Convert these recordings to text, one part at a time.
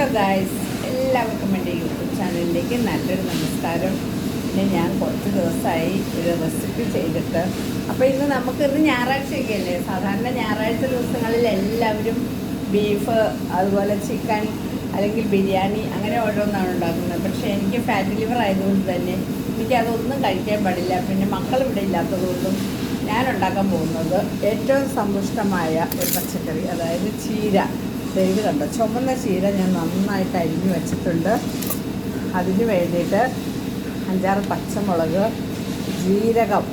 Hello guys എല്ലാവർക്കും എന്റെ YouTube ചാനലിലേക്ക് നല്ലൊരു നമസ്കാരം. പിന്നെ ഞാൻ കുറച്ച് ദിവസമായി ഒരു റെസിപ്പി ചെയ്തിട്ട്. അപ്പോൾ ഇന്ന് നമുക്ക് ഇന്ന് ഞായറാഴ്ചയൊക്കെ അല്ലേ സാധാരണ ഞായറാഴ്ച ദിവസങ്ങളിൽ എല്ലാവരും ബീഫ് അതുപോലെ ചിക്കൻ അല്ലെങ്കിൽ ബിരിയാണി അങ്ങനെ ഓരോന്നാണ് ഉണ്ടാക്കുന്നത്. പക്ഷേ എനിക്ക് ഫാറ്റ് ലിവർ ആയതുകൊണ്ട് തന്നെ എനിക്കതൊന്നും കഴിക്കാൻ പാടില്ല. പിന്നെ മക്കൾ ഇവിടെ ഇല്ലാത്തതുകൊണ്ടും ഞാൻ ഉണ്ടാക്കാൻ പോകുന്നത് ഏറ്റവും സമ്പുഷ്ടമായ ഒരു പച്ചക്കറി അതായത് ചീര. ഇത് കണ്ടോ ചുമന്ന ചീര ഞാൻ നന്നായിട്ട് അരിഞ്ഞു വെച്ചിട്ടുണ്ട്. അതിന് വേണ്ടിയിട്ട് അഞ്ചാറ് പച്ചമുളക് ജീരകം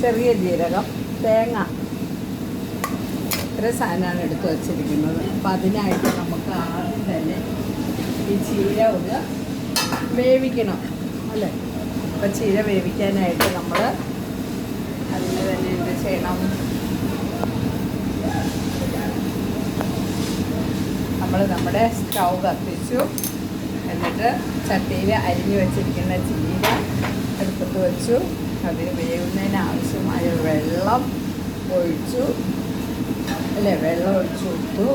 ചെറിയ ജീരകം തേങ്ങ ഇത്ര സാധനമാണ് എടുത്ത് വച്ചിരിക്കുന്നത്. അപ്പം അതിനായിട്ട് നമുക്ക് ആദ്യം തന്നെ ഈ ചീര ഒന്ന് വേവിക്കണം അല്ലേ? അപ്പം ചീര വേവിക്കാനായിട്ട് നമ്മൾ അതിന് തന്നെ എന്ത് ചെയ്യണം നമ്മുടെ സ്റ്റൗ കത്തിച്ചു. എന്നിട്ട് ചട്ടിയിൽ അരിഞ്ഞു വെച്ചിരിക്കുന്ന ചീര എടുത്തിട്ട് വെച്ചു. അതിന് വേവുന്നതിന് ആവശ്യമായ വെള്ളം ഒഴിച്ചു. അല്ലേ വെള്ളം ഒഴിച്ചു കൊടുത്തു.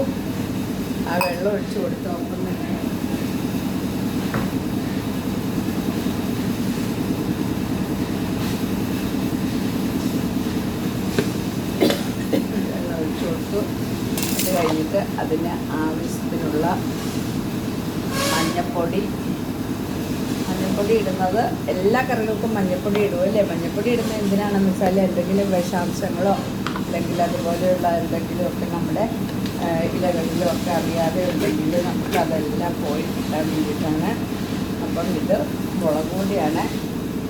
ആ വെള്ളം ഒഴിച്ചു കൊടുത്ത് ഒപ്പം തന്നെ വെള്ളം ഒഴിച്ചു കൊടുത്തു അത് അതിന് ആവശ്യത്തിനുള്ള മഞ്ഞപ്പൊടി. മഞ്ഞപ്പൊടി ഇടുന്നത് എല്ലാ കറികൾക്കും മഞ്ഞപ്പൊടി ഇടുമല്ലേ മഞ്ഞപ്പൊടി ഇടുന്നത് എന്തിനാണെന്ന് വെച്ചാൽ എന്തെങ്കിലും വിഷാംശങ്ങളോ അല്ലെങ്കിൽ അതുപോലെയുള്ള എന്തെങ്കിലും ഒക്കെ നമ്മുടെ ഇലകളിലോ ഒക്കെ അറിയാതെ ഉണ്ടെങ്കിൽ നമുക്ക് അതെല്ലാം പോയി കിട്ടാൻ വേണ്ടിയിട്ടാണ്. അപ്പം ഇത് മുളക് പൊടിയാണ്.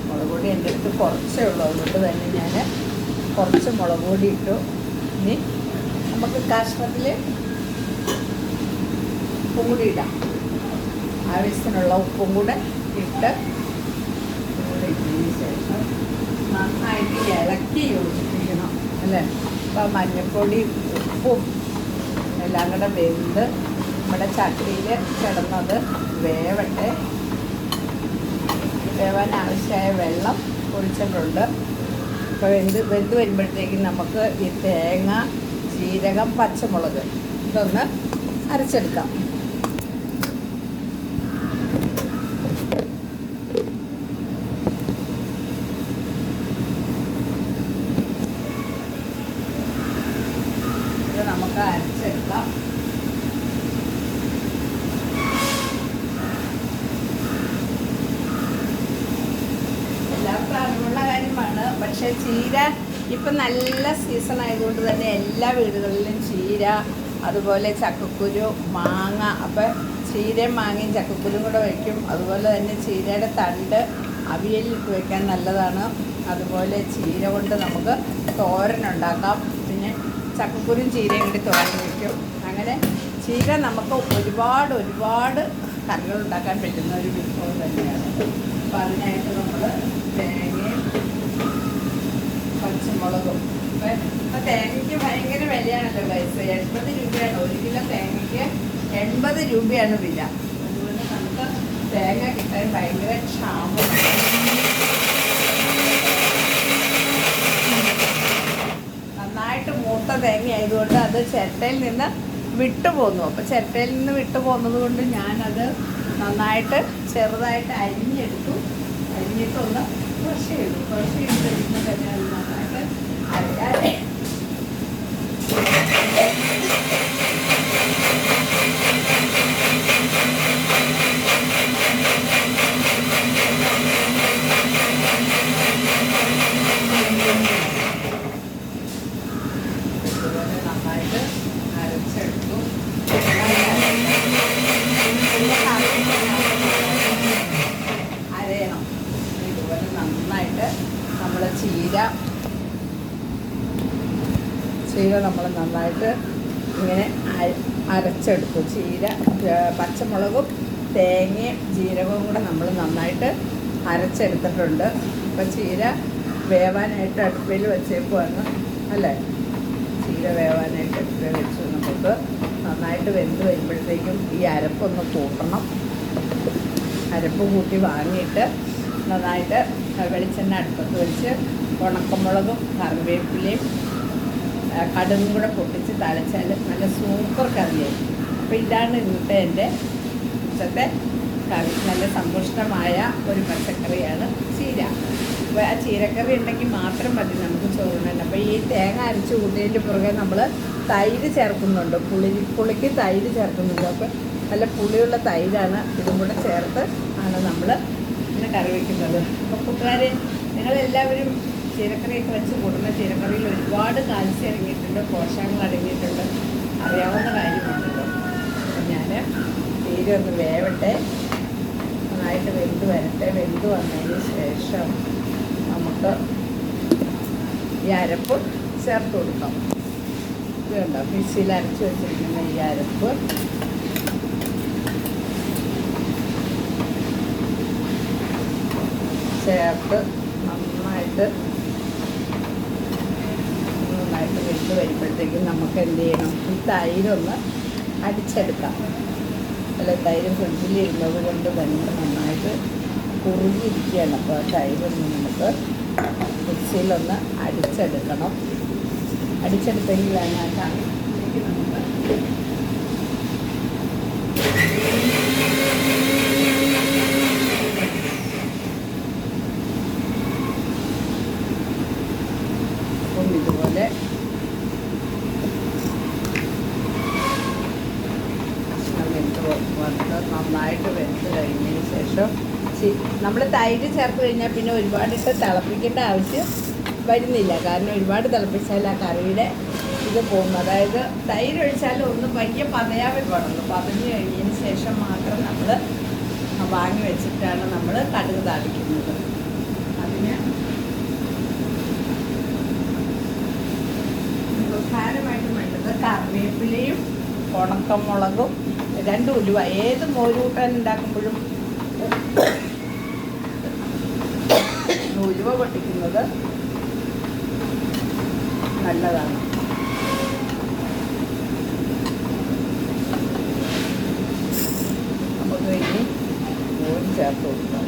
മുളക് പൊടി എന്റെ അടുത്ത് കുറച്ചേ ഉള്ളൂ. അതുകൊണ്ട് തന്നെ ഞാൻ കുറച്ച് മുളക് പൊടി ഇട്ടു. ഇനി നമുക്ക് കഷ്ണത്തിൽ ഉപ്പും കൂടി ഇടാം. ആവശ്യത്തിനുള്ള ഉപ്പും കൂടെ ഇട്ട് ഇട്ടതിന് ശേഷം നന്നായിട്ട് ഇളക്കി യോജിപ്പിക്കണം അല്ലേ? അപ്പോൾ മഞ്ഞൾപ്പൊടി ഉപ്പും എല്ലാം കൂടെ വെന്ത് നമ്മുടെ ചട്ടിയിൽ കിടന്നത് വേവട്ടെ. വേവാൻ ആവശ്യമായ വെള്ളം ഒഴിച്ചിട്ടുണ്ട്. അപ്പോൾ വെന്ത് വെന്ത് വരുമ്പോഴത്തേക്കും നമുക്ക് ഈ തേങ്ങ ജീരകം പച്ചമുളക് ഇതൊന്ന് അരച്ചെടുക്കാം. ഇത് നമുക്ക് അരച്ചെടുക്കാം. എല്ലാവർക്കും അറിവുള്ള കാര്യമാണ്. പക്ഷേ ചീര ഇപ്പം നല്ല സീസൺ ആയതുകൊണ്ട് തന്നെ എല്ലാ വീടുകളിലും ചീര അതുപോലെ ചക്കക്കുരു മാങ്ങ അപ്പം ചീരയും മാങ്ങയും ചക്കക്കുരും കൂടെ വയ്ക്കും. അതുപോലെ തന്നെ ചീരയുടെ തണ്ട് അവിയലിൽ ഇട്ട് വയ്ക്കാൻ നല്ലതാണ്. അതുപോലെ ചീര കൊണ്ട് നമുക്ക് തോരൻ ഉണ്ടാക്കാം. പിന്നെ ചക്കക്കുരും ചീരയും കൂടി തോരൻ വയ്ക്കും. അങ്ങനെ ചീര നമുക്ക് ഒരുപാട് ഒരുപാട് കറികൾ ഉണ്ടാക്കാൻ പറ്റുന്ന ഒരു വിഭവം തന്നെയാണ്. അപ്പം അതിനായിട്ട് നമ്മൾ തേങ്ങയും പച്ചമുളകും അപ്പം ഇപ്പം തേങ്ങയ്ക്ക് വിലയാണല്ലോ പൈസ എൺപത് രൂപയാണ്. ഒരു കിലോ തേങ്ങയ്ക്ക് എൺപത് രൂപയാണ് വില. അതുകൊണ്ട് നമുക്ക് തേങ്ങ കിട്ടാൻ ഭയങ്കര ക്ഷാമം. നന്നായിട്ട് മൂത്ത തേങ്ങ ആയതുകൊണ്ട് അത് ചിരട്ടയിൽ നിന്ന് വിട്ടുപോന്നു അപ്പോൾ ചിരട്ടയിൽ നിന്ന് വിട്ടുപോകുന്നത് കൊണ്ട് ഞാനത് നന്നായിട്ട് ചെറുതായിട്ട് അരിഞ്ഞെടുത്തു. അരിഞ്ഞിട്ടൊന്ന് ക്രഷ് ചെയ്തു. ക്രഷ് ചെയ്ത് കഴിയുമ്പോൾ തന്നെ അത് നന്നായിട്ട് അരയാൻ Thank you. ചീര നമ്മൾ നന്നായിട്ട് ഇങ്ങനെ അര- അരച്ചെടുത്തു. ചീര പച്ചമുളകും തേങ്ങയും ജീരകവും കൂടെ നമ്മൾ നന്നായിട്ട് അരച്ചെടുത്തിട്ടുണ്ട്. അപ്പം ചീര വേവാനായിട്ട് അടുപ്പിൽ വെച്ചേക്കുവാണ്. അല്ലേ? ചീര വേവാനായിട്ട് അടുപ്പിൽ വെച്ച്. നമുക്ക് നന്നായിട്ട് വെന്ത് വരുമ്പോഴത്തേക്കും ഈ അരപ്പൊന്ന് കൂട്ടണം. അരപ്പ് കൂട്ടി വാങ്ങിയിട്ട് നന്നായിട്ട് വെളിച്ചെണ്ണ അടുപ്പത്ത് വെച്ച് ഉണക്കമുളകും കറിവേപ്പിലയും കടുകും കൂടെ പൊട്ടിച്ച് തളച്ചാൽ നല്ല സൂപ്പർ കറിയായിരിക്കും. അപ്പോൾ ഇതാണ് ഇന്നത്തെ എന്റെ ഉച്ചത്തെ കറി. നല്ല സമ്പുഷ്ടമായ ഒരു പച്ചക്കറിയാണ് ചീര. അപ്പോൾ ആ ചീരക്കറി ഉണ്ടെങ്കിൽ മാത്രം മതി നമുക്ക് ചോറുണ്ട് അപ്പോൾ ഈ തേങ്ങ അരച്ച് കൂട്ടിയതിന്റെ പുറകെ നമ്മൾ തൈര് ചേർക്കുന്നുണ്ട്. പുളി പുളിക്ക് തൈര് ചേർക്കുന്നുണ്ട്. അപ്പോൾ നല്ല പുളിയുള്ള തൈരാണ് ഇതും കൂടെ ചേർത്ത് ആണ് നമ്മൾ ഇങ്ങനെ കറി വയ്ക്കുന്നത് അപ്പോൾ കൂട്ടുകാരെ നിങ്ങളെല്ലാവരും ചീരക്കറിയൊക്കെ വെച്ച് കൂടുന്ന ചീരക്കറിയിൽ ഒരുപാട് കാൽസ്യം അടങ്ങിയിട്ടുണ്ട് പോഷകങ്ങൾ അടങ്ങിയിട്ടുണ്ട്. അറിയാവുന്ന കാര്യമാണല്ലോ. ഞാൻ തീരെ ഒന്ന് വേവട്ടെ. നന്നായിട്ട് വെന്ത് വരട്ടെ. വെന്ത് വന്നതിന് ശേഷം നമുക്ക് ഈ അരപ്പ് ചേർത്ത് കൊടുക്കാം. ഇതുണ്ടോ മിക്സിയിൽ അരച്ച് വെച്ചിരിക്കുന്ന ഈ അരപ്പ്. ചേർത്ത് നന്നായിട്ട് വെച്ച് വരുമ്പോഴത്തേക്കും നമുക്ക് എന്ത് ചെയ്യണം? ഈ തൈരൊന്ന് അടിച്ചെടുക്കാം. അല്ല തൈര് ഫ്രിഡ്ജിലിരുന്നത് കൊണ്ട് തന്നെ നന്നായിട്ട് കുറുകിയിരിക്കുകയാണ്. അപ്പോൾ ആ തൈരൊന്ന് നമുക്ക് മിക്സിയിലൊന്ന് അടിച്ചെടുക്കണം. കറിക്ക് നമുക്ക് അപ്പം ഇതുപോലെ കഴിഞ്ഞതിന് ശേഷം നമ്മൾ തൈര് ചേർത്ത് കഴിഞ്ഞാൽ പിന്നെ ഒരുപാടിട്ട് തിളപ്പിക്കേണ്ട ആവശ്യം വരുന്നില്ല. കാരണം ഒരുപാട് തിളപ്പിച്ചാൽ ആ കറിയുടെ ഇത് പോകുന്നു അതായത് തൈര് ഒഴിച്ചാൽ ഒന്ന് പയ്യെ പതയാൻ പാടുള്ളൂ പതഞ്ഞ് കഴിഞ്ഞതിന് ശേഷം മാത്രം നമ്മൾ വാങ്ങി വെച്ചിട്ടാണ് നമ്മൾ കടുക് താളിക്കുന്നത്. അതിന് പ്രധാനമായിട്ടും വേണ്ടത് കറിവേപ്പിലയും ഉണക്കമുളകും രണ്ട് ഉലുവ. ഏത് മോരൂട്ടാൻ ഉണ്ടാക്കുമ്പോഴും ഉലുവ പൊട്ടിക്കുന്നത് നല്ലതാണ്. നമുക്ക് ഇനി ചേർത്ത് കൊടുക്കാം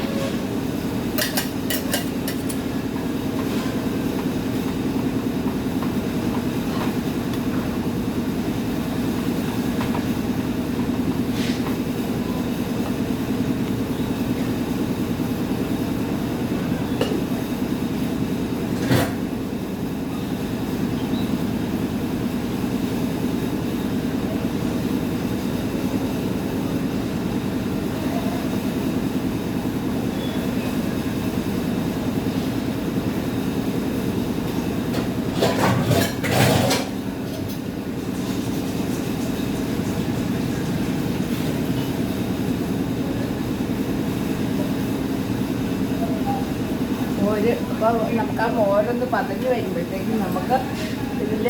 മോര് അപ്പോൾ നമുക്ക് ആ മോരൊന്ന് പതഞ്ഞ് വരുമ്പോഴത്തേക്കും നമുക്ക് ഇതിൽ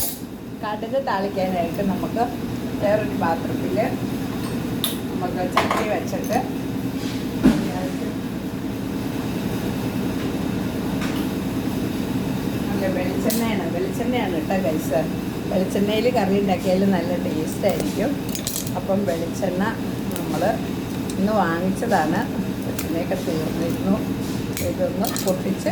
കടുക് താളിക്കാനായിട്ട് നമുക്ക് വേറൊരു പാത്രത്തിൽ നമുക്ക് ചട്ടി വെച്ചിട്ട് നല്ല വെളിച്ചെണ്ണയാണ്. വെളിച്ചെണ്ണയാണ് കേട്ടോ കൈസ് വെളിച്ചെണ്ണയിൽ കറി ഉണ്ടാക്കിയാൽ നല്ല ടേസ്റ്റ് ആയിരിക്കും. അപ്പം വെളിച്ചെണ്ണ നമ്മൾ ഇന്ന് വാങ്ങിച്ചതാണ്. വെളിച്ചെണ്ണയൊക്കെ തീർന്നിരുന്നു. ഇതൊന്ന് പൊട്ടിച്ച്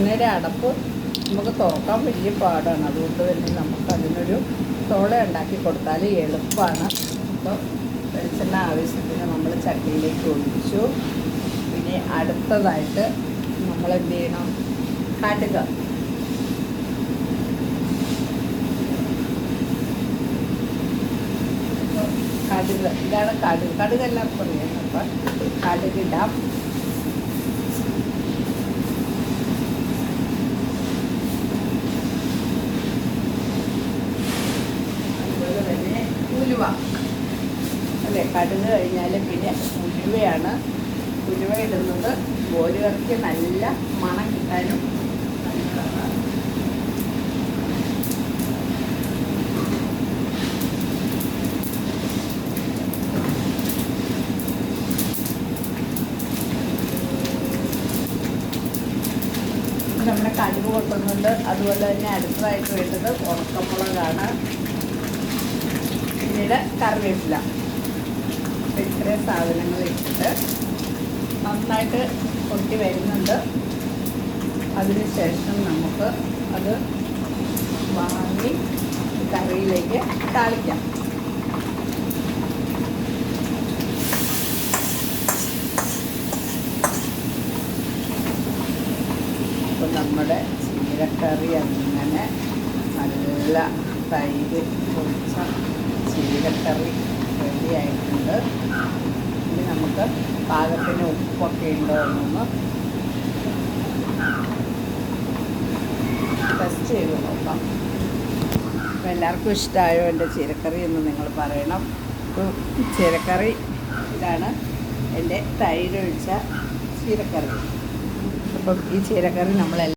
വെളിച്ചെണ്ണയുടെ അടപ്പ് നമുക്ക് തുറക്കാൻ വലിയ പാടാണ്. അതുകൊണ്ട് തന്നെ നമുക്ക് അതിനൊരു തോള ഉണ്ടാക്കി കൊടുത്താൽ എളുപ്പമാണ് അപ്പോൾ വെളിച്ചെണ്ണ ആവശ്യത്തിന് നമ്മൾ ചട്ടിയിലേക്ക് ഒഴിച്ചു. പിന്നെ അടുത്തതായിട്ട് നമ്മൾ എന്ത് ചെയ്യണം? കടുക് കടുക് ഇതാണ് കടുക്. കടുകെല്ലാം പറയുന്നത് അപ്പം കടുകിടാം ഉലുവ അല്ലേ കടുക് കഴിഞ്ഞാൽ പിന്നെ ഉലുവയാണ്. ഉലുവ ഇടുന്നത് നല്ല മണം കിട്ടാനും നമ്മുടെ കടുക് പൊട്ടുന്നുണ്ട്. അതുപോലെ തന്നെ അടുത്തതായിട്ട് വേണ്ടത് ഉറക്കമുളകാണ് പിന്നീട് കറിവേപ്പില. അപ്പം ഇത്രയും സാധനങ്ങൾ ഇട്ടിട്ട് നന്നായിട്ട് പൊട്ടി വരുന്നുണ്ട്. അതിനുശേഷം നമുക്ക് അത് വാങ്ങി കറിയിലേക്ക് താളിക്കാം. അപ്പോൾ നമ്മുടെ ചീരക്കറി അങ്ങനെ നല്ല തൈര് പൊടിച്ച ചീരക്കറി റെഡി ആയിട്ടുണ്ട്. ഇനി നമുക്ക് പാകത്തിന് ഉപ്പൊക്കെ ഉണ്ടോ എന്നൊന്ന് ടെസ്റ്റ് ചെയ്ത് നോക്കാം. അപ്പോൾ എല്ലാവർക്കും ഇഷ്ടമായോ എന്റെ ചീരക്കറി എന്ന് നിങ്ങൾ പറയണം. ചീരക്കറി ഇതാണ് എന്റെ തൈരൊഴിച്ച ചീരക്കറി. അപ്പം ഈ ചീരക്കറി നമ്മൾ